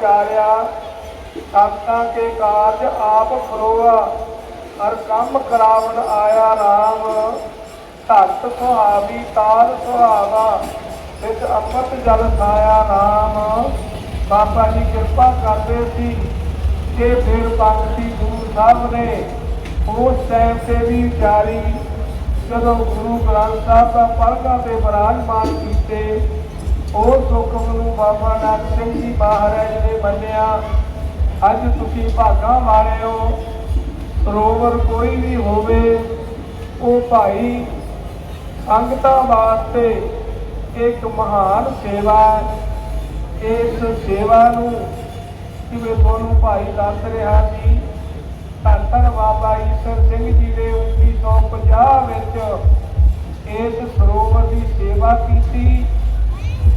ਉਚਾਰਿਆ ਸੰਤਾਂ ਕੇ ਕਾਰਜ ਆਪ ਫਰੋਆ ਹਰ ਕੰਮ ਕਰਾਵਣ ਆਇਆ RAM ਧਰਤ ਸੁਹਾਵੀ, ਤਾਲ ਸੁਹਾਵਾ ਵਿੱਚ ਅੰਮ੍ਰਿਤ ਜਲ ਖਾਇਆ ਨਾਮ। ਬਾਬਾ ਜੀ ਕਿਰਪਾ ਕਰਦੇ ਸੀ ਕਿ ਫਿਰ ਪੰਕਤੀ ਦੂਰ ਸਾਹਿਬ ਨੇ ਉਸ ਟਾਈਮ ਤੇ ਵੀ ਜਾਰੀ। ਜਦੋਂ ਗੁਰੂ ਗ੍ਰੰਥ ਸਾਹਿਬ ਦਾ ਪਰਗਾ ਤੇ ਵਿਰਾਜਮਾਨ ਕੀਤੇ ਉਹ ਸੁਖਮ ਨੂੰ ਬਾਬਾ ਨਾਨਕ ਸਿੰਘ ਜੀ ਮਹਾਰਾਜ ਨੇ ਮੰਨਿਆ। ਅੱਜ ਤੁਸੀਂ ਭਾਗਾ ਵਾਲੇ ਹੋ ਸਰੋਵਰ ਕੋਈ ਵੀ ਹੋਵੇ, ਉਹ ਭਾਈ ਸੰਗਤਾਂ ਵਾਸਤੇ ਇੱਕ ਮਹਾਨ ਸੇਵਾ ਹੈ। ਇਸ ਸੇਵਾ ਨੂੰ ਜਿਵੇਂ ਤੁਹਾਨੂੰ ਭਾਈ ਦੱਸ ਰਿਹਾ ਸੀ? ਧੰਨ ਧੰਨ ਬਾਬਾ ਈਸ਼ਰ ਸਿੰਘ ਜੀ ਨੇ 1950 ਵਿੱਚ ਇਸ ਸਰੋਵਰ ਦੀ ਸੇਵਾ ਕੀਤੀ।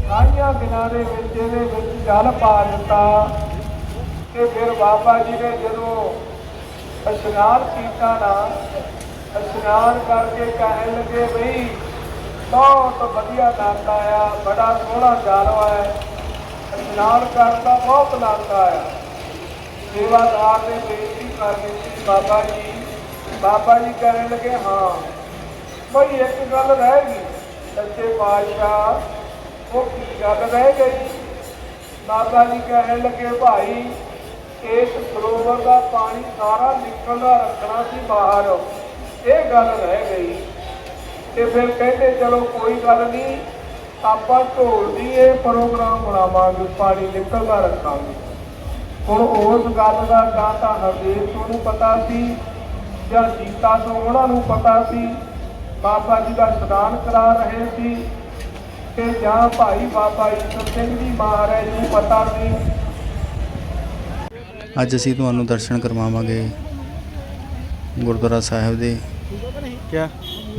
ਸਾਰੀਆਂ ਦਿਨਾਂ ਦੇ ਵਿੱਚ ਇਹਦੇ ਵਿੱਚ ਜਲ ਪਾ ਦਿੱਤਾ ਤੇ ਫਿਰ ਬਾਬਾ ਜੀ ਨੇ ਜਦੋਂ ਇਸ਼ਨਾਨ ਕੀਤਾ ਨਾ, ਇਸ਼ਨਾਨ ਕਰਕੇ ਕਹਿਣ ਲੱਗੇ, ਬਈ, ਬਹੁਤ ਵਧੀਆ ਨਾਤਾ ਆਇਆ ਬੜਾ ਸੋਹਣਾ ਜਾਲਵਾ ਹੈ ਇਸ਼ਨਾਨ ਕਰਦਾ ਬਹੁਤ ਨਾਤਾ ਆਇਆ ਸੇਵਾਦਾਰ ਨੇ ਬੇਨਤੀ ਕਰ ਦਿੱਤੀ ਬਾਬਾ ਜੀ। ਬਾਬਾ ਜੀ ਕਹਿਣ ਲੱਗੇ, ਹਾਂ, ਬਈ, ਇੱਕ ਗੱਲ ਰਹਿ ਗਈ। ਸੱਚੇ ਪਾਤਸ਼ਾਹ ਉਹ ਗੱਲ ਰਹਿ ਗਈ। ਬਾਬਾ ਜੀ ਕਹਿਣ ਲੱਗੇ, ਭਾਈ, ਇਸ ਸਰੋਵਰ ਦਾ ਪਾਣੀ ਸਾਰਾ ਨਿਕਲਦਾ ਰੱਖਣਾ ਸੀ ਬਾਹਰ। ਇਹ ਗੱਲ ਰਹਿ ਗਈ। ਤੇ ਫਿਰ ਕਹਿੰਦੇ, ਚਲੋ ਕੋਈ ਗੱਲ ਨਹੀਂ, ਆਪਾਂ ਢੋਲ ਦੀ ਇਹ ਪ੍ਰੋਗਰਾਮ ਬਣਾਵਾਂਗੇ, ਪਾਣੀ ਨਿਕਲਦਾ ਰੱਖਾਂਗੇ। ਹੁਣ ਉਸ ਗੱਲ ਦਾ ਜਾਂ ਤਾਂ ਹਰਦੇਵ ਨੂੰ ਪਤਾ ਸੀ, ਜਾਂ ਸੀਤਾ ਤੋਂ ਉਹਨਾਂ ਨੂੰ ਪਤਾ ਸੀ। ਬਾਬਾ ਜੀ ਦਾ ਇਸ਼ਨਾਨ ਕਰਾ ਰਹੇ ਸੀ। ਤੇ ਜਾਂ ਭਾਈ ਬਾਬਾ ਈਸ਼ਰ ਸਿੰਘ ਜੀ ਮਹਾਰਾਜ ਨੂੰ ਪਤਾ ਸੀ ਅੱਜ ਅਸੀਂ ਤੁਹਾਨੂੰ ਦਰਸ਼ਨ ਕਰਵਾਵਾਂਗੇ ਗੁਰਦੁਆਰਾ ਸਾਹਿਬ ਦੇ। ਕਿਆ?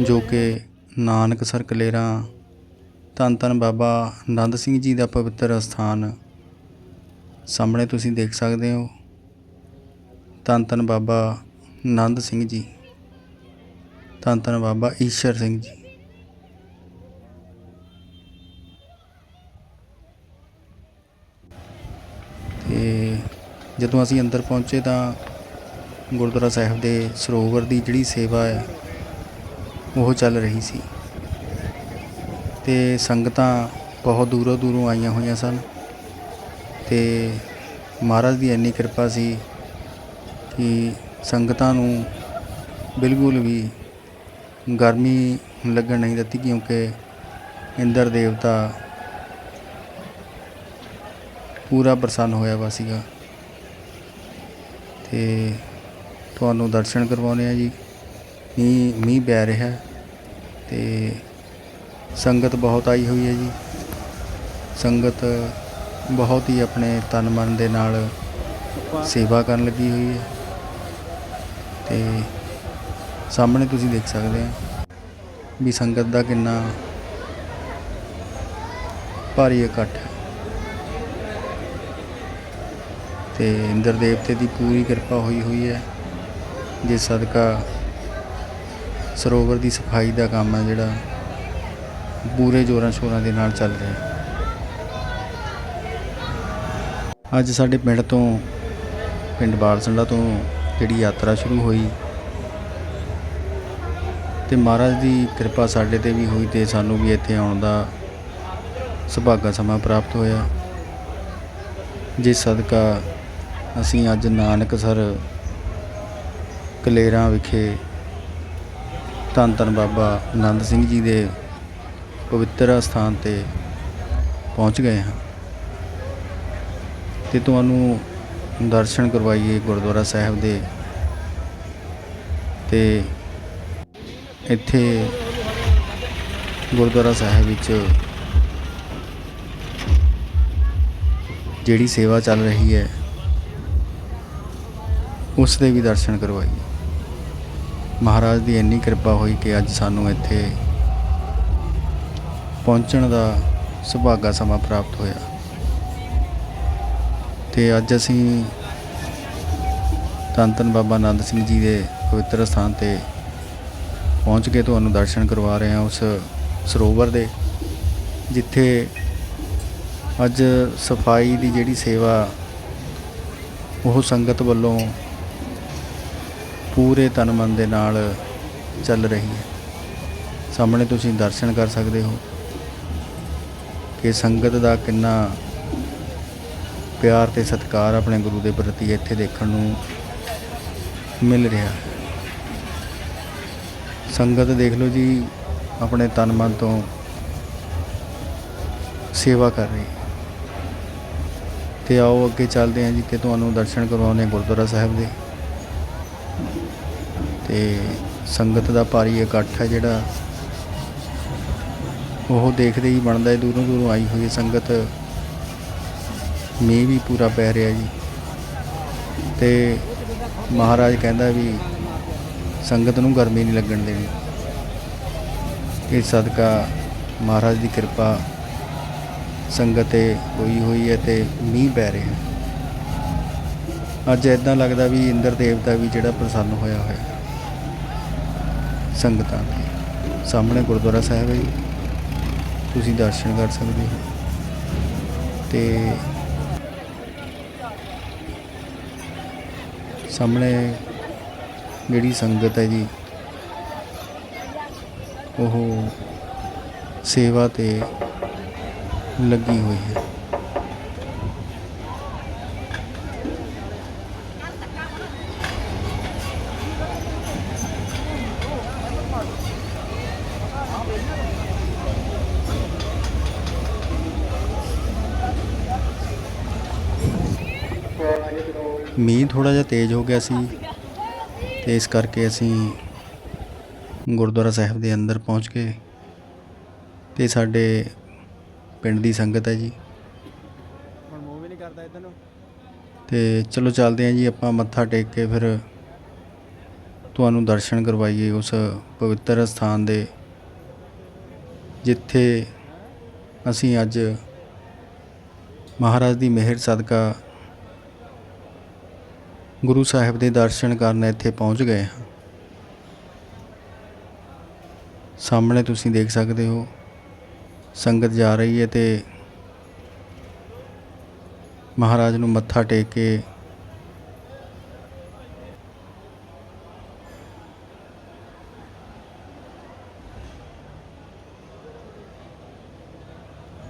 ਜੋ ਕਿ ਨਾਨਕਸਰ ਕਲੇਰਾ ਧੰਨ ਧੰਨ ਬਾਬਾ ਆਨੰਦ ਸਿੰਘ ਜੀ ਦਾ ਪਵਿੱਤਰ ਸਥਾਨ ਸਾਹਮਣੇ ਤੁਸੀਂ ਦੇਖ ਸਕਦੇ ਹੋ। ਧੰਨ ਧੰਨ ਬਾਬਾ ਆਨੰਦ ਸਿੰਘ ਜੀ ਧੰਨ ਧੰਨ ਬਾਬਾ ਈਸ਼ਰ ਸਿੰਘ ਜੀ। ਤੇ ਜਦੋਂ ਅਸੀਂ ਅੰਦਰ ਪਹੁੰਚੇ ਤਾਂ ਗੁਰਦੁਆਰਾ ਸਾਹਿਬ ਦੇ ਸਰੋਵਰ ਦੀ ਜਿਹੜੀ ਸੇਵਾ ਹੈ, ਉਹ ਚੱਲ ਰਹੀ ਸੀ। ਤੇ ਸੰਗਤਾਂ ਬਹੁਤ ਦੂਰੋਂ ਦੂਰੋਂ ਆਈਆਂ ਹੋਈਆਂ ਸਨ ਤੇ ਮਹਾਰਾਜ ਦੀ ਇੰਨੀ ਕਿਰਪਾ ਸੀ ਕਿ ਸੰਗਤਾਂ ਨੂੰ ਬਿਲਕੁਲ ਵੀ ਗਰਮੀ ਲੱਗਣ ਨਹੀਂ ਦਿੱਤੀ ਕਿਉਂਕਿ ਇੰਦਰ ਦੇਵਤਾ ਪੂਰਾ ਪ੍ਰਸੰਨ ਹੋਇਆ ਵਾ ਸੀਗਾ। ਤੇ ਤੁਹਾਨੂੰ ਦਰਸ਼ਨ ਕਰਵਾਉਂਦੇ ਆ ਜੀ। ਮੀਂਹ ਮੀਂਹ ਪੈ ਰਿਹਾ ਹੈ ਤੇ ਸੰਗਤ ਬਹੁਤ ਆਈ ਹੋਈ ਹੈ ਜੀ। ਸੰਗਤ ਬਹੁਤ ਹੀ ਆਪਣੇ ਤਨ ਮਨ ਦੇ ਨਾਲ ਸੇਵਾ ਕਰਨ ਲੱਗੀ ਹੋਈ ਹੈ। ਤੇ ਸਾਹਮਣੇ ਤੁਸੀਂ ਦੇਖ ਸਕਦੇ ਆ ਵੀ ਸੰਗਤ ਦਾ ਕਿੰਨਾ ਭਾਰੀ ਇਕੱਠ ਹੈ। ਤੇ ਇੰਦਰ ਦੇਵਤੇ ਦੀ ਪੂਰੀ ਕਿਰਪਾ ਹੋਈ ਹੋਈ ਹੈ। ਜੇ ਸਦਕਾ ਸਰੋਵਰ ਦੀ ਸਫ਼ਾਈ ਦਾ ਕੰਮ ਹੈ ਜਿਹੜਾ, ਪੂਰੇ ਜੋਰਾਂ ਸ਼ੋਰਾਂ ਦੇ ਨਾਲ ਚੱਲ ਰਿਹਾ ਹੈ। ਅੱਜ ਸਾਡੇ ਪਿੰਡ ਤੋਂ, ਪਿੰਡ ਬਾਲਸੰਡਾ ਤੋਂ ਜਿਹੜੀ ਯਾਤਰਾ ਸ਼ੁਰੂ ਹੋਈ ਤੇ ਮਹਾਰਾਜ ਦੀ ਕਿਰਪਾ ਸਾਡੇ ਤੇ ਵੀ ਹੋਈ ਤੇ ਸਾਨੂੰ ਵੀ ਇੱਥੇ ਆਉਣ ਦਾ ਸੁਭਾਗਾ ਸਮਾਂ ਪ੍ਰਾਪਤ ਹੋਇਆ। ਜਿਸ ਸਦਕਾ ਅਸੀਂ ਅੱਜ ਨਾਨਕਸਰ ਕਲੇਰਾਂ ਵਿਖੇ ਧੰਨ ਧੰਨ ਬਾਬਾ ਆਨੰਦ ਸਿੰਘ ਜੀ ਦੇ ਪਵਿੱਤਰ ਸਥਾਨ ਤੇ ਪਹੁੰਚ ਗਏ ਹਾਂ ਤੇ ਤੁਹਾਨੂੰ ਦਰਸ਼ਨ ਕਰਵਾਈਏ ਗੁਰਦੁਆਰਾ ਸਾਹਿਬ ਦੇ ਤੇ ਇੱਥੇ ਗੁਰਦੁਆਰਾ ਸਾਹਿਬ ਵਿੱਚ ਜਿਹੜੀ ਸੇਵਾ ਚੱਲ ਰਹੀ ਹੈ ਉਸ ਦੇ ਵੀ ਦਰਸ਼ਨ ਕਰਵਾਈਏ ਮਹਾਰਾਜ ਦੀ ਇੰਨੀ ਕਿਰਪਾ ਹੋਈ ਕਿ ਅੱਜ ਸਾਨੂੰ ਇੱਥੇ ਪਹੁੰਚਣ ਦਾ ਸੁਭਾਗਾ ਸਮਾਂ ਪ੍ਰਾਪਤ ਹੋਇਆ। ਤੇ ਅੱਜ ਅਸੀਂ ਧੰਨ ਧੰਨ ਬਾਬਾ ਆਨੰਦ ਸਿੰਘ ਜੀ ਦੇ ਪਵਿੱਤਰ ਸਥਾਨ ਤੇ ਪਹੁੰਚ ਕੇ ਤੁਹਾਨੂੰ ਦਰਸ਼ਨ ਕਰਵਾ ਰਹੇ ਹਾਂ ਉਸ ਸਰੋਵਰ ਦੇ, ਜਿੱਥੇ ਅੱਜ ਸਫ਼ਾਈ ਦੀ ਜਿਹੜੀ ਸੇਵਾ ਉਹ ਸੰਗਤ ਵੱਲੋਂ ਪੂਰੇ ਤਨ ਮਨ ਦੇ ਨਾਲ ਚੱਲ ਰਹੀ ਹੈ। ਸਾਹਮਣੇ ਤੁਸੀਂ ਦਰਸ਼ਨ ਕਰ ਸਕਦੇ ਹੋ ਕਿ ਸੰਗਤ ਦਾ ਕਿੰਨਾ ਪਿਆਰ ਤੇ ਸਤਿਕਾਰ ਆਪਣੇ ਗੁਰੂ ਦੇ ਪ੍ਰਤੀ ਇੱਥੇ ਦੇਖਣ ਨੂੰ ਮਿਲ ਰਿਹਾ ਹੈ। ਸੰਗਤ ਦੇਖ ਲਓ ਜੀ, ਆਪਣੇ ਤਨ ਮਨ ਤੋਂ ਸੇਵਾ ਕਰ ਰਹੀ ਹੈ। ਤੇ ਆਓ ਅੱਗੇ ਚੱਲਦੇ ਹਾਂ ਜੀ ਕਿ ਤੁਹਾਨੂੰ ਦਰਸ਼ਨ ਕਰਵਾਉਂਦੇ ਹਾਂ ਗੁਰਦੁਆਰਾ ਸਾਹਿਬ ਦੇ। ਤੇ ਸੰਗਤ ਦਾ ਭਾਰੀ ਇਕੱਠ ਹੈ ਜਿਹੜਾ ਉਹ ਦੇਖਦੇ ਹੀ ਬਣਦਾ ਹੈ, ਦੂਰੋਂ ਦੂਰੋਂ ਆਈ ਹੋਈ ਹੈ ਸੰਗਤ। ਮੀਂਹ ਵੀ ਪੂਰਾ ਪੈ ਰਿਹਾ ਜੀ। ਤੇ ਮਹਾਰਾਜ ਕਹਿੰਦਾ ਵੀ ਸੰਗਤ ਨੂੰ ਗਰਮੀ ਨਹੀਂ ਲੱਗਣ ਦੇਣੀ। ਇਹ ਸਦਕਾ ਮਹਾਰਾਜ ਦੀ ਕਿਰਪਾ ਸੰਗਤ ਤੇ ਹੋਈ ਹੋਈ ਹੈ ਤੇ ਮੀਂਹ ਪੈ ਰਿਹਾ ਅੱਜ ਇਦਾਂ ਲੱਗਦਾ ਵੀ ਇੰਦਰ ਦੇਵਤਾ ਵੀ ਜਿਹੜਾ ਪ੍ਰਸੰਨ ਹੋਇਆ ਹੋਇਆ ਸੰਗਤਾਂ ਦੇ ਸਾਹਮਣੇ ਗੁਰਦੁਆਰਾ ਸਾਹਿਬ ਹੈ ਜੀ। ਤੁਸੀਂ ਦਰਸ਼ਨ ਕਰ ਸਕਦੇ ਹੋ। ਤੇ ਸਾਹਮਣੇ ਜਿਹੜੀ ਸੰਗਤ ਹੈ ਜੀ, ਉਹ ਸੇਵਾ ਤੇ ਲੱਗੀ ਹੋਈ ਹੈ। ਮੀਂਹ ਥੋੜਾ ਜਿਹਾ ਤੇਜ਼ ਹੋ ਗਿਆ ਸੀ ਤੇ ਇਸ ਕਰਕੇ ਅਸੀਂ ਗੁਰਦੁਆਰਾ ਸਾਹਿਬ ਦੇ ਅੰਦਰ ਪਹੁੰਚ ਗਏ ਤੇ ਸਾਡੇ ਪਿੰਡ ਦੀ ਸੰਗਤ ਹੈ ਜੀ। ਹੁਣ ਮੂਵ ਵੀ ਨਹੀਂ ਕਰਦਾ ਇਧਰ ਨੂੰ? ਤੇ ਚਲੋ ਚੱਲਦੇ ਹਾਂ ਜੀ ਆਪਾਂ ਮੱਥਾ ਟੇਕ ਕੇ ਫਿਰ ਤੁਹਾਨੂੰ ਦਰਸ਼ਨ ਕਰਵਾਈਏ ਉਸ ਪਵਿੱਤਰ ਸਥਾਨ ਦੇ ਜਿੱਥੇ ਅਸੀਂ ਅੱਜ ਮਹਾਰਾਜ ਦੀ ਮਿਹਰ ਸਦਕਾ ਗੁਰੂ ਸਾਹਿਬ ਦੇ ਦਰਸ਼ਨ ਕਰਨ ਇੱਥੇ ਪਹੁੰਚ ਗਏ ਹਾਂ। ਸਾਹਮਣੇ ਤੁਸੀਂ ਦੇਖ ਸਕਦੇ ਹੋ, ਸੰਗਤ ਜਾ ਰਹੀ ਹੈ ਤੇ ਮਹਾਰਾਜ ਨੂੰ ਮੱਥਾ ਟੇਕ ਕੇ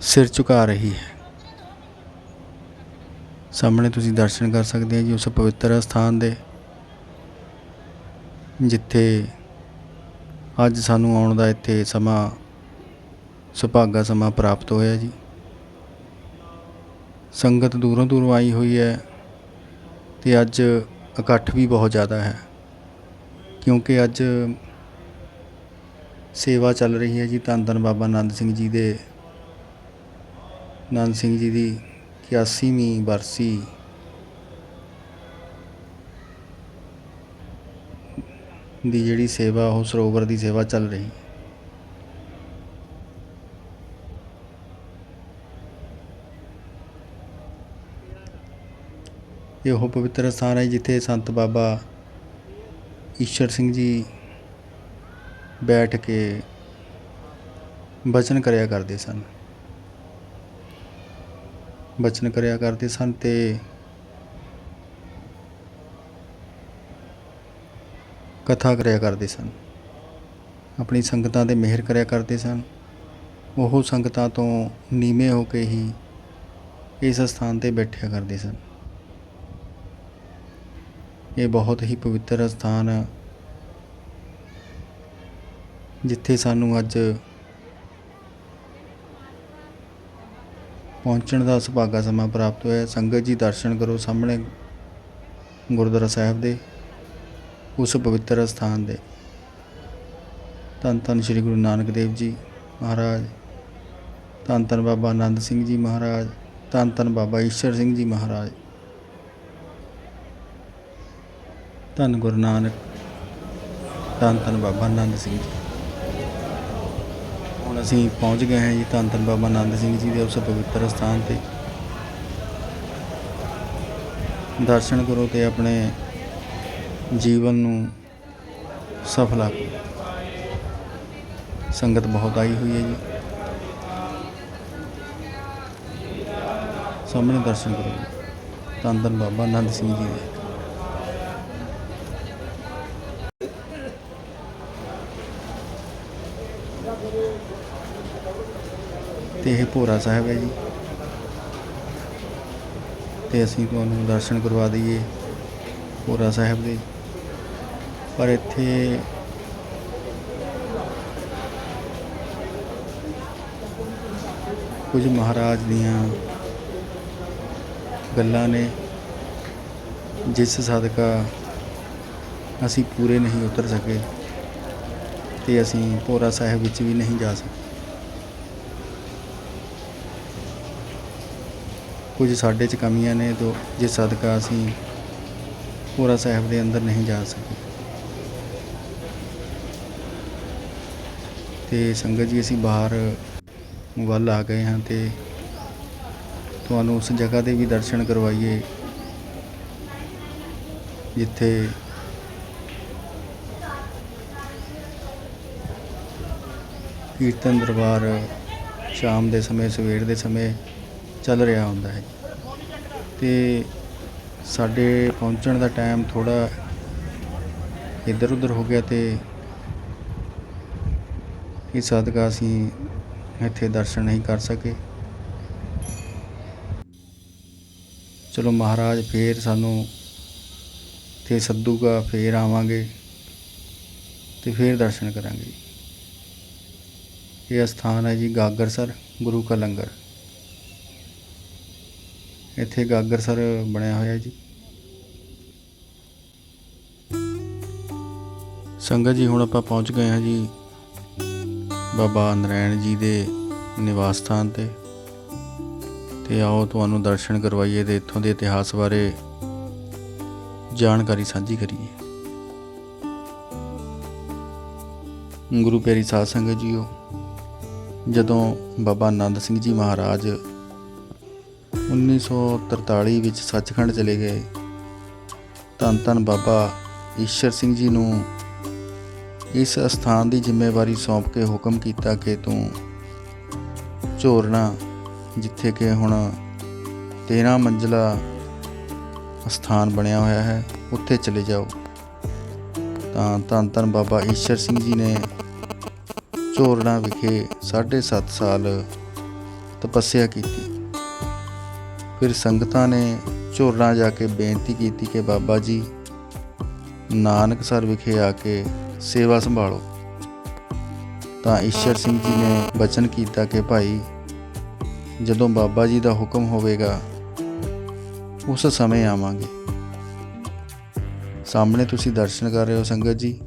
ਸਿਰ ਝੁਕਾ ਰਹੀ ਹੈ। ਸਾਹਮਣੇ ਤੁਸੀਂ ਦਰਸ਼ਨ ਕਰ ਸਕਦੇ ਹੋ ਜੀ ਉਸ ਪਵਿੱਤਰ ਸਥਾਨ ਦੇ, ਜਿੱਥੇ ਅੱਜ ਸਾਨੂੰ ਆਉਣ ਦਾ ਇੱਥੇ ਸਮਾਂ, ਸੁਭਾਗਾ ਸਮਾਂ ਪ੍ਰਾਪਤ ਹੋਇਆ ਜੀ। ਸੰਗਤ ਦੂਰੋਂ ਦੂਰੋਂ ਆਈ ਹੋਈ ਹੈ ਤੇ ਅੱਜ ਇਕੱਠ ਵੀ ਬਹੁਤ ਜ਼ਿਆਦਾ ਹੈ, ਕਿਉਂਕਿ ਅੱਜ ਸੇਵਾ ਚੱਲ ਰਹੀ ਹੈ ਜੀ ਧੰਨ ਧੰਨ ਬਾਬਾ ਆਨੰਦ ਸਿੰਘ ਜੀ ਦੇ ਆਨੰਦ ਸਿੰਘ ਜੀ ਦੀ 81ਵੀਂ ਬਰਸੀ ਦੀ ਜਿਹੜੀ ਸੇਵਾ, ਉਹ ਸਰੋਵਰ ਦੀ ਸੇਵਾ ਚੱਲ ਰਹੀ। ਇਹ ਉਹ ਪਵਿੱਤਰ ਸਥਾਨ ਹੈ ਜਿੱਥੇ ਸੰਤ ਬਾਬਾ ਈਸ਼ਰ ਸਿੰਘ ਜੀ ਬੈਠ ਕੇ ਬਚਨ ਕਰਿਆ ਕਰਦੇ ਸਨ। ਬਚਨ ਕਰਿਆ ਕਰਦੇ ਸਨ ਤੇ ਕਥਾ ਕਰਿਆ ਕਰਦੇ ਸਨ। ਆਪਣੀ ਸੰਗਤਾਂ ਤੇ ਮਿਹਰ ਕਰਿਆ ਕਰਦੇ ਸਨ। ਉਹ ਸੰਗਤਾਂ ਤੋਂ ਨੀਵੇਂ ਹੋ ਕੇ ਹੀ ਇਸ ਸਥਾਨ ਤੇ ਬੈਠਿਆ ਕਰਦੇ ਸਨ। ਇਹ ਬਹੁਤ ਹੀ ਪਵਿੱਤਰ ਸਥਾਨ ਹੈ ਜਿੱਥੇ ਸਾਨੂੰ ਅੱਜ ਪਹੁੰਚਣ ਦਾ ਸੁਭਾਗਾ ਸਮਾਂ ਪ੍ਰਾਪਤ ਹੋਇਆ। ਸੰਗਤ ਜੀ ਦਰਸ਼ਨ ਕਰੋ ਸਾਹਮਣੇ ਗੁਰਦੁਆਰਾ ਸਾਹਿਬ ਦੇ, ਉਸ ਪਵਿੱਤਰ ਸਥਾਨ ਦੇ। ਧੰਨ ਧੰਨ ਸ੍ਰੀ ਗੁਰੂ ਨਾਨਕ ਦੇਵ ਜੀ ਮਹਾਰਾਜ। ਧੰਨ ਧੰਨ ਬਾਬਾ ਆਨੰਦ ਸਿੰਘ ਜੀ ਮਹਾਰਾਜ। ਧੰਨ ਧੰਨ ਬਾਬਾ ਈਸ਼ਰ ਸਿੰਘ ਜੀ ਮਹਾਰਾਜ। ਧੰਨ ਗੁਰੂ ਨਾਨਕ। ਧੰਨ ਧੰਨ ਬਾਬਾ ਆਨੰਦ ਸਿੰਘ ਜੀ। ਹੁਣ ਅਸੀਂ ਪਹੁੰਚ ਗਏ ਹਾਂ ਜੀ ਧੰਨ ਧੰਨ ਬਾਬਾ ਆਨੰਦ ਸਿੰਘ ਜੀ ਦੇ ਉਸ ਪਵਿੱਤਰ ਸਥਾਨ ਤੇ। ਦਰਸ਼ਨ ਕਰੋ ਤੇ ਆਪਣੇ ਜੀਵਨ ਨੂੰ ਸਫਲ ਕਰੋ ਸੰਗਤ ਬਹੁਤ ਆਈ ਹੋਈ ਹੈ ਜੀ। ਸਾਹਮਣੇ ਦਰਸ਼ਨ ਕਰੋ ਧੰਨ ਧੰਨ ਬਾਬਾ ਆਨੰਦ ਸਿੰਘ ਜੀ ਦੇ। ਤੇ ਇਹ ਭੋਰਾ ਸਾਹਿਬ ਹੈ ਜੀ। ਤੇ ਅਸੀਂ ਤੁਹਾਨੂੰ ਦਰਸ਼ਨ ਕਰਵਾ ਦਈਏ ਭੋਰਾ ਸਾਹਿਬ ਦੇ। ਪਰ ਇੱਥੇ ਕੁਝ ਮਹਾਰਾਜ ਦੀਆਂ ਗੱਲਾਂ ਨੇ, ਜਿਸ ਸਦਕਾ ਅਸੀਂ ਪੂਰੇ ਨਹੀਂ ਉਤਰ ਸਕੇ ਤੇ ਅਸੀਂ ਭੋਰਾ ਸਾਹਿਬ ਵਿੱਚ ਵੀ ਨਹੀਂ ਜਾ ਸਕੇ। ਕੁਝ ਸਾਡੇ 'ਚ ਕਮੀਆਂ ਨੇ ਜੋ ਜਿਸ ਸਦਕਾ ਅਸੀਂ ਭੋਰਾ ਸਾਹਿਬ ਦੇ ਅੰਦਰ ਨਹੀਂ ਜਾ ਸਕੇ। ਤੇ ਸੰਗਤ ਜੀ, ਅਸੀਂ ਬਾਹਰ ਵੱਲ ਆ ਗਏ ਹਾਂ ਤੇ ਤੁਹਾਨੂੰ ਉਸ ਜਗ੍ਹਾ ਦੇ ਵੀ ਦਰਸ਼ਨ ਕਰਵਾਈਏ, ਜਿੱਥੇ ਕੀਰਤਨ ਦਰਬਾਰ ਸ਼ਾਮ ਦੇ ਸਮੇਂ, ਸਵੇਰ ਦੇ ਸਮੇਂ ਚੱਲ ਰਿਹਾ ਹੁੰਦਾ ਹੈ। ਤੇ ਸਾਡੇ ਪਹੁੰਚਣ ਦਾ ਟਾਈਮ ਥੋੜਾ ਇੱਧਰ ਉੱਧਰ ਹੋ ਗਿਆ ਤੇ ਇਸ ਸਦਕਾ ਅਸੀਂ ਇੱਥੇ ਦਰਸ਼ਨ ਨਹੀਂ ਕਰ ਸਕੇ। ਚਲੋ ਮਹਾਰਾਜ ਫੇਰ ਸਾਨੂੰ ਤੇ ਸੱਦੂਗਾ, ਫੇਰ ਆਵਾਂਗੇ ਤੇ ਫੇਰ ਦਰਸ਼ਨ ਕਰਾਂਗੇ। ਇਹ ਸਥਾਨ ਹੈ ਜੀ ਗਾਗਰ ਸਰ, ਗੁਰੂ ਕਾ ਲੰਗਰ ਇੱਥੇ ਗਾਗਰਸਰ ਬਣਿਆ ਹੋਇਆ ਜੀ। ਸੰਗਤ ਜੀ, ਹੁਣ ਆਪਾਂ ਪਹੁੰਚ ਗਏ ਹਾਂ ਜੀ ਬਾਬਾ ਨਰੈਣ ਜੀ ਦੇ ਨਿਵਾਸ ਸਥਾਨ ਤੇ। ਤੇ ਆਓ ਤੁਹਾਨੂੰ ਦਰਸ਼ਨ ਕਰਵਾਈਏ ਤੇ ਇੱਥੋਂ ਦੇ ਇਤਿਹਾਸ ਬਾਰੇ ਜਾਣਕਾਰੀ ਸਾਂਝੀ ਕਰੀਏ। ਗੁਰੂ ਪਿਆਰੀ ਸਾਧ ਸੰਗਤ ਜੀਓ, ਜਦੋਂ ਬਾਬਾ ਆਨੰਦ ਸਿੰਘ ਜੀ ਮਹਾਰਾਜ 1943 ਵਿੱਚ ਸੱਚਖੰਡ ਚਲੇ ਗਏ। ਧੰਨ ਧੰਨ ਬਾਬਾ ਈਸ਼ਰ ਸਿੰਘ ਜੀ ਨੂੰ ਇਸ ਅਸਥਾਨ ਦੀ ਜ਼ਿੰਮੇਵਾਰੀ ਸੌਂਪ ਕੇ ਹੁਕਮ ਕੀਤਾ ਕਿ ਤੂੰ ਝੋਰਣਾ ਜਿੱਥੇ ਕਿ ਹੁਣ 13 ਮੰਜ਼ਲਾ ਸਥਾਨ ਬਣਿਆ ਹੋਇਆ ਹੈ, ਉੱਥੇ ਚਲੇ ਜਾਓ। ਤਾਂ ਧੰਨ ਧੰਨ ਬਾਬਾ ਈਸ਼ਰ ਸਿੰਘ ਜੀ ਨੇ ਝੋਰਣਾ ਵਿਖੇ 7.5 ਸਾਲ ਤਪੱਸਿਆ ਕੀਤੀ। ਫਿਰ ਸੰਗਤਾਂ ਨੇ ਝੋਰਣਾ ਜਾ ਕੇ ਬੇਨਤੀ ਕੀਤੀ ਕਿ ਬਾਬਾ ਜੀ ਨਾਨਕਸਰ ਵਿਖੇ ਆ ਕੇ ਸੇਵਾ ਸੰਭਾਲੋ। ਤਾਂ ਈਸ਼ਰ ਸਿੰਘ ਜੀ ਨੇ ਬਚਨ ਕੀਤਾ ਕਿ ਭਾਈ, ਜਦੋਂ ਬਾਬਾ ਜੀ ਦਾ ਹੁਕਮ ਹੋਵੇਗਾ, ਉਸ ਸਮੇਂ ਆਵਾਂਗੇ। ਸਾਹਮਣੇ ਤੁਸੀਂ ਦਰਸ਼ਨ ਕਰ ਰਹੇ ਹੋ ਸੰਗਤ ਜੀ।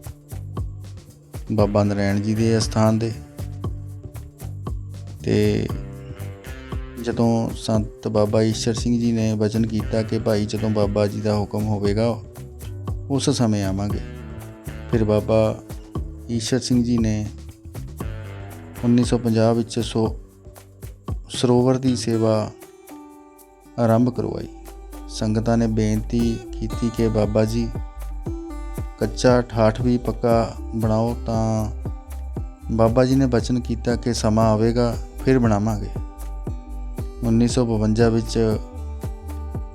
ਬਾਬਾ ਨਰੈਣ ਜੀ ਦੇ ਅਸਥਾਨ ਦੇ। ਤੇ ਜਦੋਂ ਸੰਤ ਬਾਬਾ ਈਸ਼ਰ ਸਿੰਘ ਜੀ ਨੇ ਵਚਨ ਕੀਤਾ ਕਿ ਭਾਈ ਜਦੋਂ ਬਾਬਾ ਜੀ ਦਾ ਹੁਕਮ ਹੋਵੇਗਾ, ਉਸ ਸਮੇਂ ਆਵਾਂਗੇ। ਫਿਰ ਬਾਬਾ ਈਸ਼ਰ ਸਿੰਘ ਜੀ ਨੇ 1950 ਵਿੱਚ ਸੋ, ਸਰੋਵਰ ਦੀ ਸੇਵਾ ਆਰੰਭ ਕਰਵਾਈ। ਸੰਗਤਾਂ ਨੇ ਬੇਨਤੀ ਕੀਤੀ ਕਿ ਬਾਬਾ ਜੀ, ਕੱਚਾ ਠਾਠ ਵੀ ਪੱਕਾ ਬਣਾਓ ਤਾਂ ਬਾਬਾ ਜੀ ਨੇ ਬਚਨ ਕੀਤਾ ਕਿ ਸਮਾਂ ਆਵੇਗਾ, ਫਿਰ ਬਣਾਵਾਂਗੇ। 1952 ਵਿੱਚ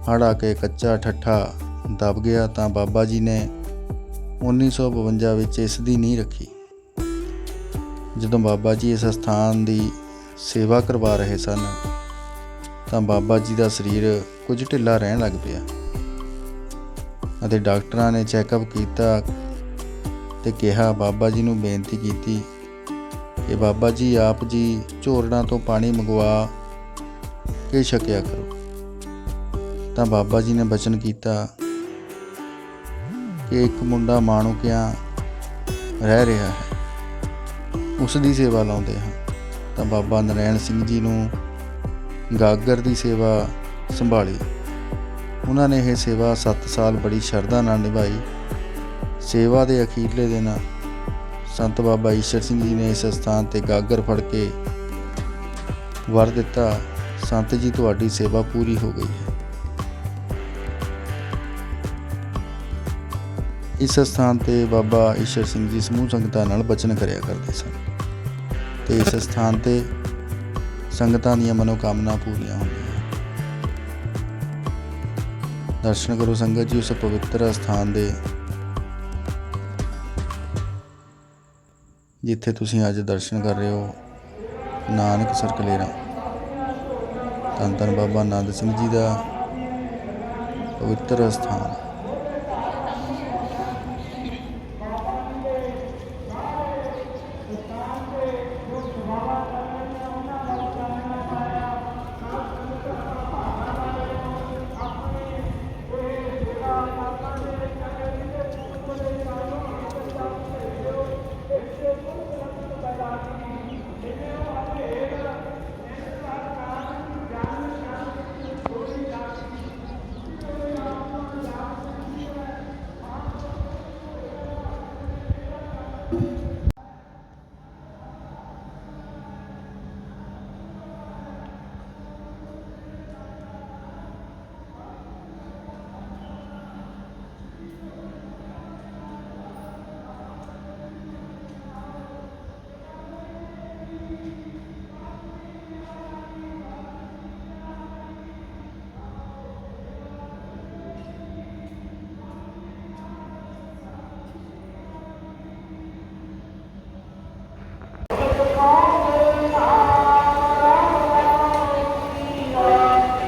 ਹੜ੍ਹ ਆ ਕੇ ਕੱਚਾ ਠੱਠਾ ਦਬ ਗਿਆ ਤਾਂ ਬਾਬਾ ਜੀ ਨੇ 1952 ਵਿੱਚ ਇਸ ਦੀ ਨੀਂਹ ਰੱਖੀ। ਜਦੋਂ ਬਾਬਾ ਜੀ ਇਸ ਸਥਾਨ ਦੀ ਸੇਵਾ ਕਰਵਾ ਰਹੇ ਸਨ, ਤਾਂ ਬਾਬਾ ਜੀ ਦਾ ਸਰੀਰ ਕੁਝ ਢਿੱਲਾ ਰਹਿਣ ਲੱਗ ਪਿਆ ਅਤੇ ਡਾਕਟਰਾਂ ਨੇ ਚੈੱਕਅਪ ਕੀਤਾ ਤੇ ਕਿਹਾ, ਬਾਬਾ ਜੀ ਨੂੰ ਬੇਨਤੀ ਕੀਤੀ ਕਿ ਬਾਬਾ ਜੀ ਆਪ ਜੀ ਝੋਰੜਾਂ ਤੋਂ ਪਾਣੀ ਮੰਗਵਾ ਕੇ ਛਕਿਆ ਕਰੋ। ਤਾਂ ਬਾਬਾ ਜੀ ਨੇ ਬਚਨ ਕੀਤਾ ਕਿ ਇੱਕ ਮੁੰਡਾ ਮਾਣੂਕਿਆਂ ਰਹਿ ਰਿਹਾ ਹੈ, ਉਸ ਦੀ ਸੇਵਾ ਲਾਉਂਦੇ ਹਾਂ। ਤਾਂ ਬਾਬਾ ਨਰੈਣ ਸਿੰਘ ਜੀ ਨੂੰ ਗਾਗਰ ਦੀ ਸੇਵਾ ਸੰਭਾਲੀ। ਉਹਨਾਂ ਨੇ ਇਹ ਸੇਵਾ 7 ਸਾਲ ਬੜੀ ਸ਼ਰਧਾ ਨਾਲ ਨਿਭਾਈ। ਸੇਵਾ ਦੇ ਅਖੀਰਲੇ ਦਿਨ ਸੰਤ ਬਾਬਾ ਈਸ਼ਰ ਸਿੰਘ ਜੀ ਨੇ ਇਸ ਸਥਾਨ ਤੇ ਗਾਗਰ ਫੜ ਕੇ ਵਰ ਦਿੱਤਾ। ਸੰਤ ਜੀ, ਤੁਹਾਡੀ ਸੇਵਾ ਪੂਰੀ ਹੋ ਗਈ ਹੈ। ਇਸ ਸਥਾਨ ਤੇ ਬਾਬਾ ਈਸ਼ਰ ਸਿੰਘ ਜੀ ਸਮੂਹ ਸੰਗਤਾਂ ਨਾਲ ਬਚਨ ਕਰਿਆ ਕਰਦੇ ਸਨ ਤੇ ਇਸ ਸਥਾਨ ਤੇ ਸੰਗਤਾਂ ਦੀਆਂ ਮਨੋਕਾਮਨਾ ਪੂਰੀਆਂ ਹੁੰਦੀਆਂ ਦਰਸ਼ਨ ਕਰੋ ਸੰਗਤ ਜੀ, ਉਸ ਪਵਿੱਤਰ ਅਸਥਾਨ ਦੇ ਜਿੱਥੇ ਤੁਸੀਂ ਅੱਜ ਦਰਸ਼ਨ ਕਰ ਰਹੇ ਹੋ, ਨਾਨਕ ਸਰਕਲੇਰਾ ਧੰਨ ਧੰਨ ਬਾਬਾ ਆਨੰਦ ਸਿੰਘ ਜੀ ਦਾ ਪਵਿੱਤਰ ਅਸਥਾਨ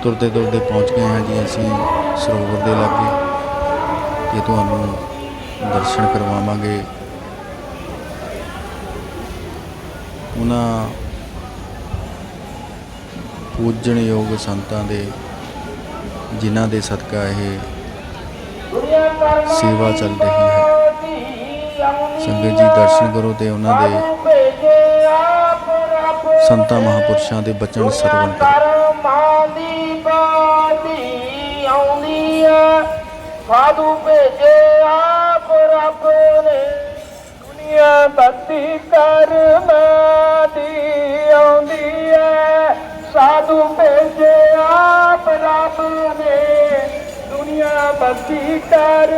ਤੁਰਦੇ ਤੁਰਦੇ ਪਹੁੰਚ ਗਏ ਹਾਂ ਜੀ ਅਸੀਂ ਸਰੋਵਰ ਦੇ ਲਾਗੇ, ਤੇ ਤੁਹਾਨੂੰ ਦਰਸ਼ਨ ਕਰਵਾਵਾਂਗੇ। ਉਹਨਾਂ ਪੂਜਣਯੋਗ ਸੰਤਾਂ ਦੇ, ਜਿਨ੍ਹਾਂ ਦੇ ਸਦਕਾ ਇਹ ਸੇਵਾ ਚੱਲ ਰਹੀ ਹੈ। ਸੰਗਤ ਜੀ, ਦਰਸ਼ਨ ਕਰੋ ਤੇ ਉਹਨਾਂ ਦੇ ਸੰਤਾਂ ਮਹਾਪੁਰਸ਼ਾਂ ਦੇ ਬਚਨ ਸਰਵਣ ਕਰੋ। ਆਉਂਦੀ ਸਾਧੂ ਭੇਜੇ ਆਪ ਰੱਬ ਨੇ। ਦੁਨੀਆ ਭਗਤੀ ਕਰ ਦੀ ਆਉਂਦੀ ਐ। ਸਾਧੂ ਭੇਜੇ ਆਪ ਰੱਬ ਨੇ। ਦੁਨੀਆ ਭਗਤੀ ਕਰ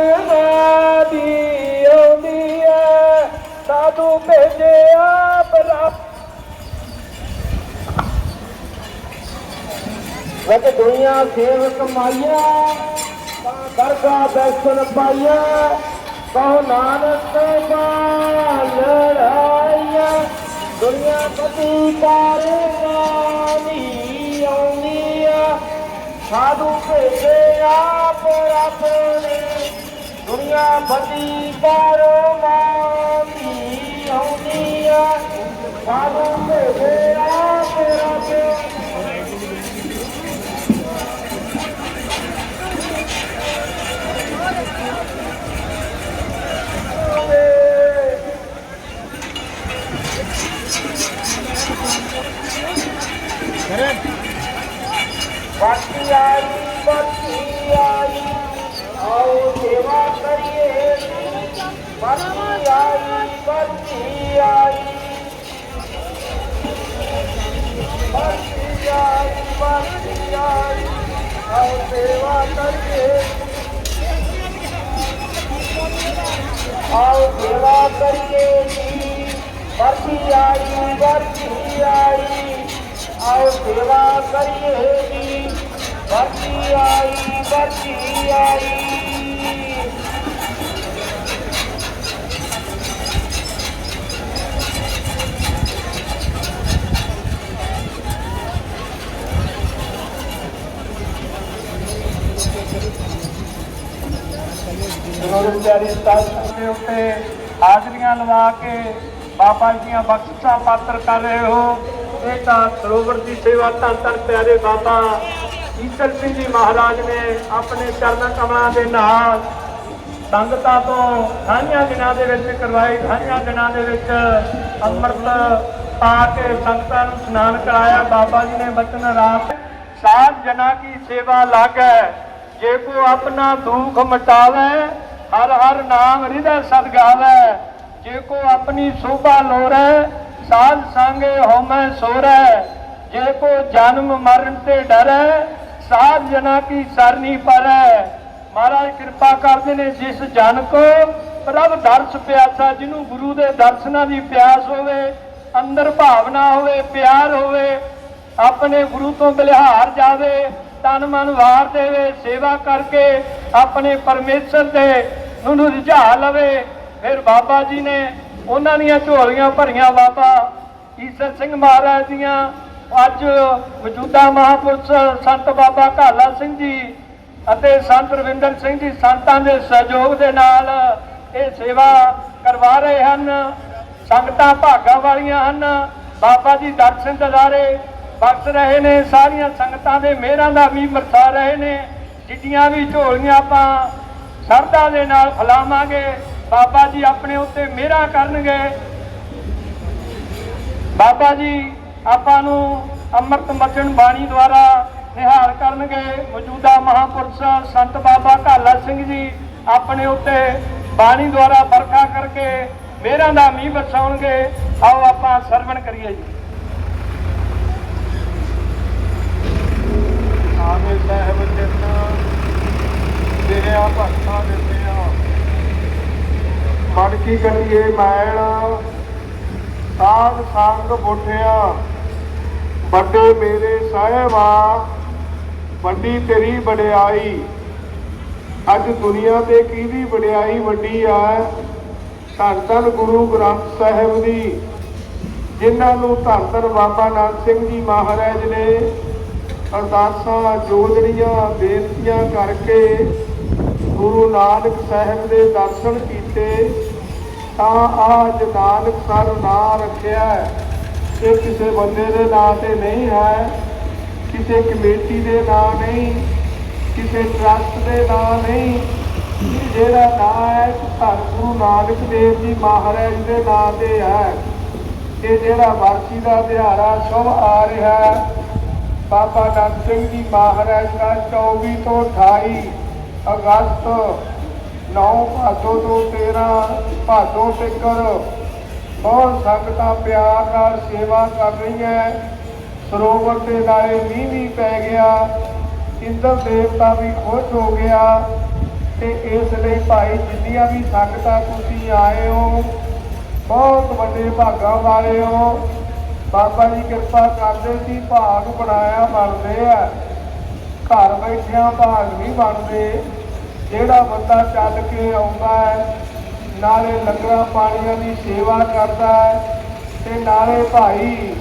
ਦੀ ਆਉਂਦੀ ਐ। ਸਾਧੂ ਭੇਜੇ ਆਪ ਰੱਬ। ਵਕ ਦੁਨੀਆ ਸੇਵਕ ਮਾਇਆ ਤਾਂ ਦਰਗਾ ਦਰਸ਼ਨ ਪਾਇਆ ਕਹੋ ਨਾਨਕ ਕਾ ਲੜਾਈਆ ਦੁਨੀਆ ਪਤੀ ਕਾਰੇ ਨਾਮੀ ਆਉਂਦੀ ਆ ਸਾਧੂ ਭੇਜੇ ਆਪ ਰੱਬ ਨੇ। ਦੁਨੀਆ ਪਤੀ ਕਾਰੋ ਨਾਮੀ ਆਉਂਦੀ ਆ ਸਾਧੂ ਭੇਜੇ ਆਪ ਰੱਬ ਗੁਰੂ ਪਿਆਰੀ ਸਤਾਸਨ ਦੇ ਉੱਤੇ ਹਾਜ਼ਰੀਆਂ ਲਵਾ ਕੇ ਬਾਬਾ ਜੀ ਦੀਆਂ ਬਖਸ਼ਾਂ ਪਾਤਰ ਕਰ ਰਹੇ ਹੋ। ਇਹ ਤਾਂ ਸਰੋਵਰ ਦੀ ਸੇਵਾ ਤਾਂ ਤਨ ਪਿਆਰੇ ਬਾਬਾ ਈਸਰ ਸਿੰਘ ਜੀ ਮਹਾਰਾਜ ਨੇ ਆਪਣੇ ਚਰਨ ਕਮਲਾਂ ਦੇ ਨਾਲ ਸੰਗਤਾਂ ਤੋਂ ਸਾਂਝਾਂ ਦਿਨਾਂ ਦੇ ਵਿੱਚ ਕਰਵਾਈ ਸਾਂਝਾਂ ਦਿਨਾਂ ਦੇ ਵਿੱਚ ਅੰਮ੍ਰਿਤ ਪਾ ਕੇ ਸੰਗਤਾਂ ਨੂੰ ਇਸ਼ਨਾਨ ਕਰਾਇਆ। ਬਾਬਾ ਜੀ ਨੇ ਬਚਨ ਰਾਤ ਸਾਧ ਜਨਾ ਕੀ ਸੇਵਾ ਲਾਗੈ। ਜੇ ਕੋ ਆਪਣਾ ਦੁੱਖ ਮਟਾਵੇ ਹਰ ਹਰ ਨਾਮ ਹਿਰਦੈ ਸਦ ਜੇ ਕੋ ਆਪਣੀ ਸੋਭਾ ਲੋਰੈ, ਸਾਧ ਸੰਗੇ ਹੋਮੈ ਸੋਰੈ। ਜੇ ਕੋ ਜਨਮ ਮਰਨ ਤੇ ਡਰੈ, ਸਾਧ ਜਨਾ ਕੀ ਸਰਨੀ ਪਰੈ। ਮਹਾਰਾਜ ਕਿਰਪਾ ਕਰਦੇ ਨੇ ਜਿਸ ਜਨ ਕੋ ਪ੍ਰਭ ਦਰਸ ਪਿਆਸਾ ਜਿਹਨੂੰ ਗੁਰੂ ਦੇ ਦਰਸ਼ਨਾਂ ਦੀ ਪਿਆਸ ਹੋਵੇ, ਅੰਦਰ ਭਾਵਨਾ ਹੋਵੇ, ਪਿਆਰ ਹੋਵੇ, ਆਪਣੇ ਗੁਰੂ ਤੋਂ ਬਲਿਹਾਰ ਜਾਵੇ, ਤਨ ਮਨ ਵਾਰ ਦੇਵੇ, ਸੇਵਾ ਕਰਕੇ ਆਪਣੇ ਪਰਮੇਸ਼ਰ ਦੇ ਨੂੰ ਰੁਝਾ ਲਵੇ। ਫਿਰ ਬਾਬਾ ਜੀ ਨੇ ਉਹਨਾਂ ਦੀਆਂ ਝੋਲੀਆਂ ਭਰੀਆਂ ਬਾਬਾ ਈਸਰ ਸਿੰਘ ਮਹਾਰਾਜ ਦੀਆਂ। ਅੱਜ ਮੌਜੂਦਾ ਮਹਾਪੁਰਸ਼ ਸੰਤ ਬਾਬਾ ਕਾਲਾ ਸਿੰਘ ਜੀ ਅਤੇ ਸੰਤ ਰਵਿੰਦਰ ਸਿੰਘ ਜੀ ਸੰਤਾਂ ਦੇ ਸਹਿਯੋਗ ਦੇ ਨਾਲ ਇਹ ਸੇਵਾ ਕਰਵਾ ਰਹੇ ਹਨ। ਸੰਗਤਾਂ ਭਾਗਾਂ ਵਾਲੀਆਂ ਹਨ। ਬਾਬਾ ਜੀ ਦਰਸ਼ਨ ਦਿਦਾਰੇ ਬਖਸ਼ ਰਹੇ ਨੇ। ਸਾਰੀਆਂ ਸੰਗਤਾਂ ਦੇ ਮਿਹਰਾਂ ਦਾ ਵੀ ਮਰਸਾ ਰਹੇ ਨੇ। ਜਿੰਨੀਆਂ ਵੀ ਝੋਲੀਆਂ ਆਪਾਂ ਸਰਦਾ ਦੇ ਨਾਲ ਫਲਾਵਾਂਗੇ। ਬਾਬਾ ਜੀ ਆਪਣੇ ਉੱਤੇ ਮਿਹਰਾਂ ਕਰਨਗੇ। ਬਾਬਾ ਜੀ ਆਪਾਂ ਨੂੰ ਅੰਮ੍ਰਿਤ ਮਚਨ ਬਾਣੀ ਦੁਆਰਾ ਨਿਹਾਲ ਕਰਨਗੇ। ਮੌਜੂਦਾ ਮਹਾਪੁਰਸ਼ ਸੰਤ ਬਾਬਾ ਕਾਲਾ ਸਿੰਘ ਜੀ ਆਪਣੇ ਉੱਤੇ ਬਾਣੀ ਦੁਆਰਾ ਵਰਖਾ ਕਰਕੇ ਮਿਹਰਾਂ ਦਾ ਮੀਂਹ ਵਰਸਾਉਣਗੇ ਆਓ ਆਪਾਂ ਸਰਵਣ ਕਰੀਏ ਜੀ। ਆਮੇ ਸਾਹਿਬ ਜਿੰਨਾ ਤੇਰੇ ਭਗਤਾਂ ਦਿੱਤੇ ਆ। ਕੀ ਕਰੀਏ ਮੈਲ? ਸਾਧ ਸੰਗ ਬੁੱਢਿਆ ਵੱਡੇ ਮੇਰੇ ਸਾਹਿਬਾ, ਵੱਡੀ ਤੇਰੀ ਵਡਿਆਈ। ਅੱਜ ਦੁਨੀਆ ਤੇ ਕਿਹਦੀ ਵਡਿਆਈ ਵੱਡੀ ਆ? ਧੰਨ ਧੰਨ ਗੁਰੂ ਗ੍ਰੰਥ ਸਾਹਿਬ ਦੀ ਜਿਨ੍ਹਾਂ ਨੂੰ ਧੰਨ ਧੰਨ ਬਾਬਾ ਨਾਨਕ ਸਿੰਘ ਜੀ ਮਹਾਰਾਜ ਨੇ ਅਰਦਾਸਾਂ ਜੋਦੜੀਆਂ ਬੇਨਤੀਆਂ ਕਰਕੇ ਗੁਰੂ ਨਾਨਕ ਸਾਹਿਬ ਦੇ ਦਰਸ਼ਨ ਕੀਤੇ, ਤਾਂ ਆਜ ਨਾਨਕ ਸਰ ਨਾਂ ਰੱਖਿਆ ਇਹ ਕਿਸੇ ਬੰਦੇ ਦੇ ਨਾਂ ਤੇ ਨਹੀਂ ਹੈ, ਕਿਸੇ ਕਮੇਟੀ ਦੇ ਨਾਂ ਨਹੀਂ, ਕਿਸੇ ਟਰਸਟ ਦੇ ਨਾਂ ਨਹੀਂ ਜਿਹੜਾ ਨਾਂ ਹੈ ਧੰਨ ਗੁਰੂ ਨਾਨਕ ਦੇਵ ਜੀ ਮਹਾਰਾਜ ਦੇ ਨਾਂ ਤੇ ਹੈ। ਇਹ ਜਿਹੜਾ ਵਰਸੀ ਦਾ ਦਿਹਾੜਾ ਸ਼ੁਭ ਆ ਰਿਹਾ ਹੈ। ਬਾਬਾ ਨਾਨਕ ਸਿੰਘ ਜੀ ਮਹਾਰਾਜ ਦਾ 24 ਤੋਂ 28 ਅਗਸਤ 9 ਭਾਦੋ ਤੋਂ 13 ਭਾਦੋ ਤੱਕਰ। ਬਹੁਤ ਸੰਗਤਾਂ ਪਿਆਰ ਨਾਲ ਸੇਵਾ ਕਰ ਰਹੀਆਂ ਸਰੋਵਰ ਦੇ ਨਾਲੇ ਮੀਂਹ ਵੀ ਪੈ ਗਿਆ। ਇੰਦਰ ਦੇਵਤਾ ਵੀ ਖੁਸ਼ ਹੋ ਗਿਆ। ਤੇ ਇਸ ਲਈ ਭਾਈ ਜਿੰਨੀਆਂ ਵੀ ਸੰਗਤਾਂ ਤੁਸੀਂ ਆਏ ਹੋ, ਬਹੁਤ ਵੱਡੇ ਭਾਗਾਂ ਵਾਲੇ ਹੋ। ਬਾਬਾ ਜੀ ਕਿਰਪਾ ਕਰਦੇ ਸੀ ਭਾਗ ਬਣਾਇਆ ਬਣਦੇ ਆ। ਘਰ ਬੈਠਿਆਂ ਭਾਗ ਨਹੀਂ ਬਣਦੇ। ਜਿਹੜਾ ਬੰਦਾ ਚੱਲ ਕੇ ਆਉਂਦਾ ਹੈ, ਨਾਲੇ ਲੰਗਰਾਂ ਪਾਣੀਆਂ ਦੀ ਸੇਵਾ ਕਰਦਾ ਹੈ ਤੇ ਨਾਲੇ ਭਾਈ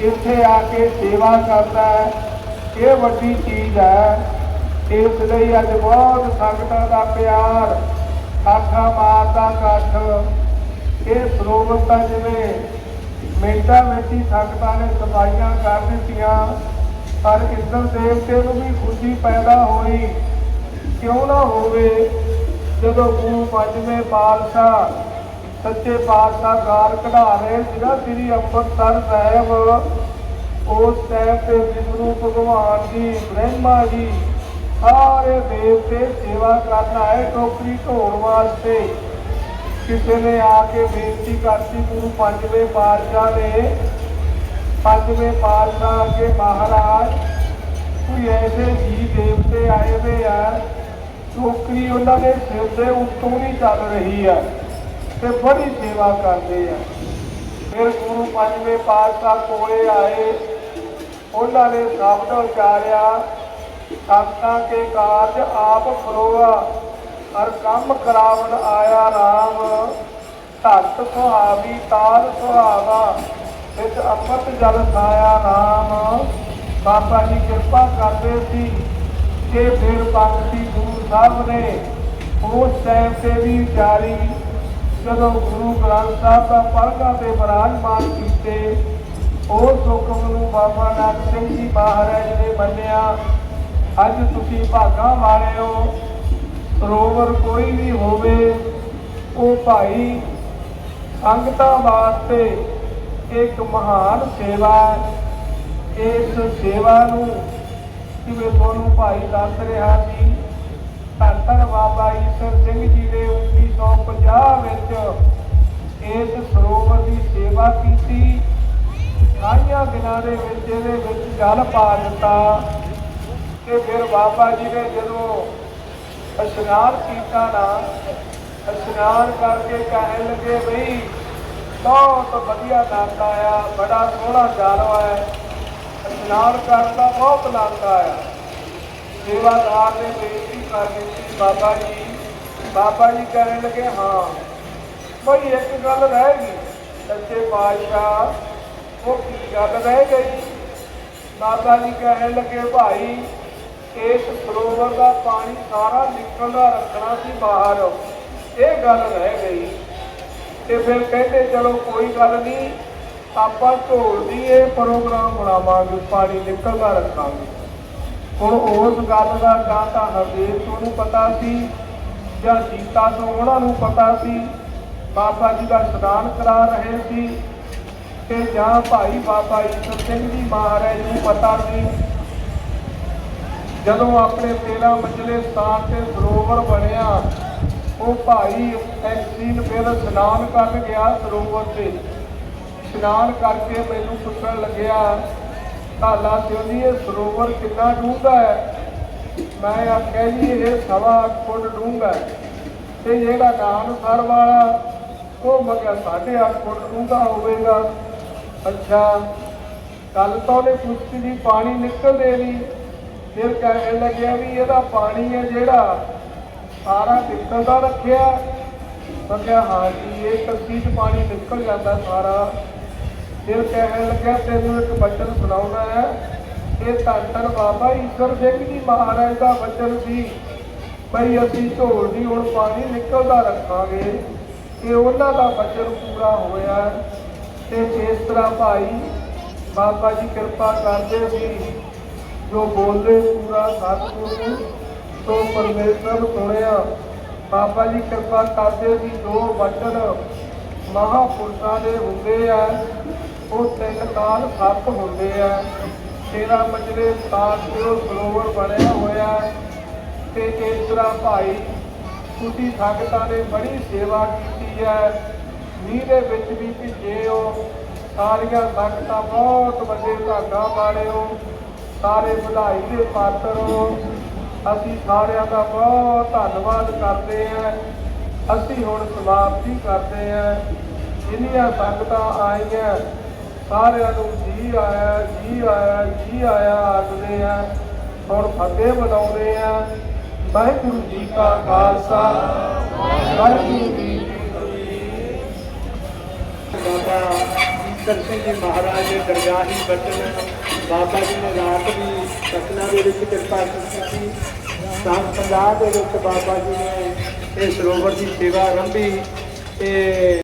ਇੱਥੇ ਆ ਕੇ ਸੇਵਾ ਕਰਦਾ ਹੈ। ਇਹ ਵੱਡੀ ਚੀਜ਼ ਹੈ। ਇਸ ਲਈ ਅੱਜ ਬਹੁਤ ਸੰਗਤਾਂ ਦਾ ਪਿਆਰ ਆਖਾ ਮਾਰਦਾ ਕੱਠ ਇਹ ਸਰੋਵਰ ਤਾਂ ਜਿਵੇਂ ਮਿੰਟਾਂ ਵਿੱਚ ਹੀ ਸੰਗਤਾਂ ਨੇ ਸਫਾਈਆਂ ਕਰ ਦਿੱਤੀਆਂ। ਪਰ ਇੰਦਰ ਦੇਵਤੇ ਨੂੰ ਵੀ ਖੁਸ਼ੀ ਪੈਦਾ ਹੋਈ। ਕਿਉਂ ਨਾ ਹੋਵੇ, ਜਦੋਂ ਗੁਰੂ ਪੰਜਵੇਂ ਪਾਤਸ਼ਾਹ, ਸੱਚੇ ਪਾਤਸ਼ਾਹ ਗਾਰ ਕਢਾ ਰਹੇ ਜਿਹੜਾ ਸ੍ਰੀ ਅੰਮ੍ਰਿਤਸਰ ਸਾਹਿਬ, ਉਸ ਟਾਈਮ ਤੇ ਵਿਸ਼ਨੂੰ ਭਗਵਾਨ ਜੀ ਬ੍ਰਹਮਾ ਜੀ ਸਾਰੇ ਦੇਵਤੇ ਸੇਵਾ ਕਰਨ ਆਏ ਟੋਕਰੀ ਢੋਣ ਵਾਸਤੇ। ਕਿਸੇ ਨੇ ਆ ਕੇ ਬੇਨਤੀ ਕਰਤੀ, ਗੁਰੂ ਪੰਜਵੇਂ ਪਾਤਸ਼ਾਹ ਨੇ, ਪੰਜਵੇਂ ਪਾਤਸ਼ਾਹ ਅੱਗੇ ਮਹਾਰਾਜ, ਕੋਈ ਐਸੇ ਜੀ ਦੇਵਤੇ ਆਏ ਵੇ ਆ ਟੋਕਰੀ ਉਹਨਾਂ ਦੇ ਸਿਰ ਦੇ ਉੱਤੋਂ ਨਹੀਂ ਚੱਲ ਰਹੀ ਆ ਤੇ ਬੜੀ ਸੇਵਾ ਕਰਦੇ ਆ। ਫਿਰ ਗੁਰੂ ਪੰਜਵੇਂ ਪਾਤਸ਼ਾਹ ਕੋਲੇ ਆਏ, ਉਹਨਾਂ ਨੇ ਸ਼ਬਦ ਉਚਾਰਿਆ, ਸੰਤਾਂ ਕੇ ਕਾਰਜ ਆਪ ਖਲੋਆ। ਹਰ ਕੰਮ ਕਰਾਵਣ ਆਇਆ RAM ਧਰਤ ਸੁਹਾਵੀ, ਤਾਲ ਸੁਹਾਵਾ, ਵਿੱਚ ਅੰਮ੍ਰਿਤ ਜਲ ਖਾਇਆ ਨਾਮ ਬਾਬਾ ਜੀ ਕਿਰਪਾ ਕਰਦੇ ਸੀ ਕਿ ਫਿਰ ਪੰਕਤੀ ਗੁਰੂ ਸਾਹਿਬ ਨੇ ਉਸ ਟਾਈਮ ਤੇ ਵੀ ਵਿਚਾਰੀ ਜਦੋਂ ਗੁਰੂ ਗ੍ਰੰਥ ਸਾਹਿਬ ਦਾ ਪਰਗਾ ਤੇ ਬਰਾਜਮਾਨ ਕੀਤੇ। ਉਸ ਹੁਕਮ ਨੂੰ ਬਾਬਾ ਨਾਨਕ ਸਿੰਘ ਜੀ ਮਹਾਰਾਜ ਨੇ ਮੰਨਿਆ, ਅੱਜ ਤੁਸੀਂ ਭਾਗਾਂ ਵਾਲੇ ਹੋ। ਸਰੋਵਰ ਕੋਈ ਵੀ ਹੋਵੇ, ਉਹ ਭਾਈ ਸੰਗਤਾਂ ਵਾਸਤੇ ਇੱਕ ਮਹਾਨ ਸੇਵਾ ਹੈ। ਇਸ ਸੇਵਾ ਨੂੰ ਜਿਵੇਂ ਤੁਹਾਨੂੰ ਭਾਈ ਦੱਸ ਰਿਹਾ ਸੀ, ਧੰਨ ਬਾਬਾ ਈਸ਼ਰ ਸਿੰਘ ਜੀ ਨੇ 1950 ਵਿੱਚ ਇਸ ਸਰੋਵਰ ਦੀ ਸੇਵਾ ਕੀਤੀ। ਸਾਰੀਆਂ ਦਿਨਾਂ ਦੇ ਵਿੱਚ ਇਹਦੇ ਵਿੱਚ ਜਲ ਪਾ ਦਿੱਤਾ। ਕਿ ਫਿਰ ਬਾਬਾ ਜੀ ਨੇ ਜਦੋਂ ਇਸ਼ਨਾਨ ਕੀਤਾ ਨਾ ਇਸ਼ਨਾਨ ਕਰਕੇ ਕਹਿਣ ਲੱਗੇ, ਬਈ, ਬਹੁਤ ਵਧੀਆ ਆਨੰਦ ਆ, ਬੜਾ ਸੋਹਣਾ ਜਲ ਹੈ ਇਸ਼ਨਾਨ ਕਰਦਾ ਬਹੁਤ ਆਨੰਦ ਆ। ਸੇਵਾਦਾਰ ਨੇ ਬੇਨਤੀ ਕਰ ਦਿੱਤੀ ਬਾਬਾ ਜੀ। ਬਾਬਾ ਜੀ ਕਹਿਣ ਲੱਗੇ, ਹਾਂ, ਬਈ, ਇੱਕ ਗੱਲ ਰਹਿ ਗਈ। ਸੱਚੇ ਪਾਤਸ਼ਾਹ, ਉਹ ਕੀ ਗੱਲ ਰਹਿ ਗਈ? ਬਾਬਾ ਜੀ ਕਹਿਣ ਲੱਗੇ, ਭਾਈ ਇਸ ਸਰੋਵਰ ਦਾ ਪਾਣੀ ਸਾਰਾ ਨਿਕਲਦਾ ਰੱਖਣਾ ਸੀ ਬਾਹਰ। ਇਹ ਗੱਲ ਰਹਿ ਗਈ। ਤੇ ਫਿਰ ਕਹਿੰਦੇ, ਚਲੋ ਕੋਈ ਗੱਲ ਨਹੀਂ, ਆਪਾਂ ਢੋਲ ਦੀ ਇਹ ਪ੍ਰੋਗਰਾਮ ਬਣਾਵਾਂਗੇ, ਪਾਣੀ ਨਿਕਲਦਾ ਰੱਖਾਂਗੇ। ਹੁਣ ਉਸ ਗੱਲ ਦਾ ਜਾਂ ਤਾਂ ਹਰਦੇਵ ਤੋਂ ਨੂੰ ਪਤਾ ਸੀ, ਜਾਂ ਜੀਤਾ ਤੋਂ ਉਹਨਾਂ ਨੂੰ ਪਤਾ ਸੀ, ਬਾਬਾ ਜੀ ਦਾ ਇਸ਼ਨਾਨ ਕਰਾ ਰਹੇ ਸੀ, ਤੇ ਜਾਂ ਭਾਈ ਬਾਬਾ ਈਸ਼ਰ ਸਿੰਘ ਜੀ ਮਹਾਰਾਜ ਨੂੰ ਪਤਾ ਸੀ। ਜਦੋਂ ਆਪਣੇ 13 ਮੰਜ਼ਲੇ ਸਥਾਨ ਤੇ ਸਰੋਵਰ ਬਣਿਆ, ਉਹ ਭਾਈ ਐਕਸੀਨ ਫਿਰ ਇਸ਼ਨਾਨ ਕਰਨ ਗਿਆ ਸਰੋਵਰ ਤੇ। ਇਸ਼ਨਾਨ ਕਰਕੇ ਮੈਨੂੰ ਪੁੱਛਣ ਲੱਗਿਆ ਧਾਲਾ ਸਿੰਘ ਜੀ ਇਹ ਸਰੋਵਰ ਕਿੰਨਾ ਡੂੰਘਾ ਹੈ? ਮੈਂ ਆਖਿਆ, ਜੀ, ਇਹ ਸਵਾ ਅੱਠ ਫੁੱਟ ਡੂੰਘਾ ਹੈ। ਤੇ ਜਿਹੜਾ ਨਾਨਸਰ ਵਾਲਾ, ਉਹ ਮਗਿਆ ਸਾਢੇ ਅੱਠ ਫੁੱਟ ਡੂੰਘਾ ਹੋਵੇਗਾ। ਅੱਛਾ ਕੱਲ ਤਾਂ ਉਹਨੇ ਪੁੱਛੀ ਜੀ ਪਾਣੀ ਨਿਕਲਦੇ ਨਹੀਂ ਫਿਰ ਕਹਿਣ ਲੱਗਿਆ ਵੀ ਇਹਦਾ ਪਾਣੀ ਹੈ ਜਿਹੜਾ ਸਾਰਾ ਨਿਕਲਦਾ ਰੱਖਿਆ। ਮੈਂ ਕਿਹਾ, ਹਾਂ ਜੀ, ਇਹ ਕੱਸੀ 'ਚ ਪਾਣੀ ਨਿਕਲ ਜਾਂਦਾ ਸਾਰਾ। ਫਿਰ ਕਹਿਣ ਲੱਗਿਆ, ਤੈਨੂੰ ਇੱਕ ਬਚਨ ਸੁਣਾਉਣਾ ਹੈ। ਇਹ ਧੰਨ ਬਾਬਾ ਈਸ਼ਵਰ ਸਿੰਘ ਜੀ ਮਹਾਰਾਜ ਦਾ ਬਚਨ ਸੀ। ਭਈ ਅਸੀਂ ਢੋਲ ਦੀ ਹੁਣ ਪਾਣੀ ਨਿਕਲਦਾ ਰੱਖਾਂਗੇ। ਇਹ ਉਹਨਾਂ ਦਾ ਬਚਨ ਪੂਰਾ ਹੋਇਆ। ਤੇ ਇਸ ਤਰ੍ਹਾਂ ਭਾਈ ਬਾਬਾ ਜੀ ਕਿਰਪਾ ਕਰਦੇ ਸੀ ਜੋ ਬੋਲੇ ਪੂਰਾ ਸਤਿਗੁਰੂ ਤੋਂ ਪਰਮੇਸ਼ਰ ਸੁਣਿਆ। ਬਾਬਾ ਜੀ ਕਿਰਪਾ ਕਰਦੇ ਵੀ ਦੋ ਵਚਨ ਮਹਾਪੁਰਸ਼ਾਂ ਦੇ ਹੁੰਦੇ ਆ, ਉਹ ਤਿੰਨ ਕਾਲ ਸੱਤ ਹੁੰਦੇ ਆ। ਤੇਰਾ ਮਜਰੇ ਸਾਥ ਸਰੋਵਰ ਬਣਿਆ ਹੋਇਆ ਹੈ ਤੇ ਇਸ ਤਰ੍ਹਾਂ ਭਾਈ ਤੁਸੀਂ ਸੰਗਤਾਂ ਨੇ ਬੜੀ ਸੇਵਾ ਕੀਤੀ ਹੈ। ਮੀਂਹ ਦੇ ਵਿੱਚ ਵੀ ਭਿੱਜੇ ਹੋ, ਸਾਰੀਆਂ ਸੰਗਤਾਂ ਬਹੁਤ ਵੱਡੇ ਭਾਗਾਂ ਵਾਲੇ ਹੋ। ਸਾਰੇ ਵਧਾਈ ਦੇ ਪਾਤਰ ਹੋ ਅਸੀਂ ਸਾਰਿਆਂ ਦਾ ਬਹੁਤ ਧੰਨਵਾਦ ਕਰਦੇ ਹਾਂ। ਅਸੀਂ ਹੁਣ ਸਮਾਪਤੀ ਕਰਦੇ ਹਾਂ। ਜਿੰਨੀਆਂ ਸੰਗਤਾਂ ਆਈਆਂ, ਸਾਰਿਆਂ ਨੂੰ ਜੀ ਆਇਆ ਜੀ ਆਇਆ ਜੀ ਆਇਆ ਆਖਦੇ ਆ ਹੁਣ ਫਤਿਹ ਬੁਲਾਉਂਦੇ ਆ ਵਾਹਿਗੁਰੂ ਜੀ ਕਾ ਖਾਲਸਾ। ਵਾਹਿਗੁਰੂ ਜੀ ਬਾਬਾ ਸਿੰਘ ਜੀ ਮਹਾਰਾਜ ਦੇ ਦਰਗਾਹੀ ਬਚਨ ਬਾਬਾ ਜੀ ਨੇ ਰਾਤ ਦੀ ਸਤਨਾ ਦੇ ਵਿੱਚ ਕਿਰਪਾ ਕੀਤੀ ਤਾਂ ਪੰਜਾਬ ਦੇ ਵਿੱਚ ਬਾਬਾ ਜੀ ਨੇ ਇਹ ਸਰੋਵਰ ਦੀ ਸੇਵਾ ਆਰੰਭੀ ਤੇ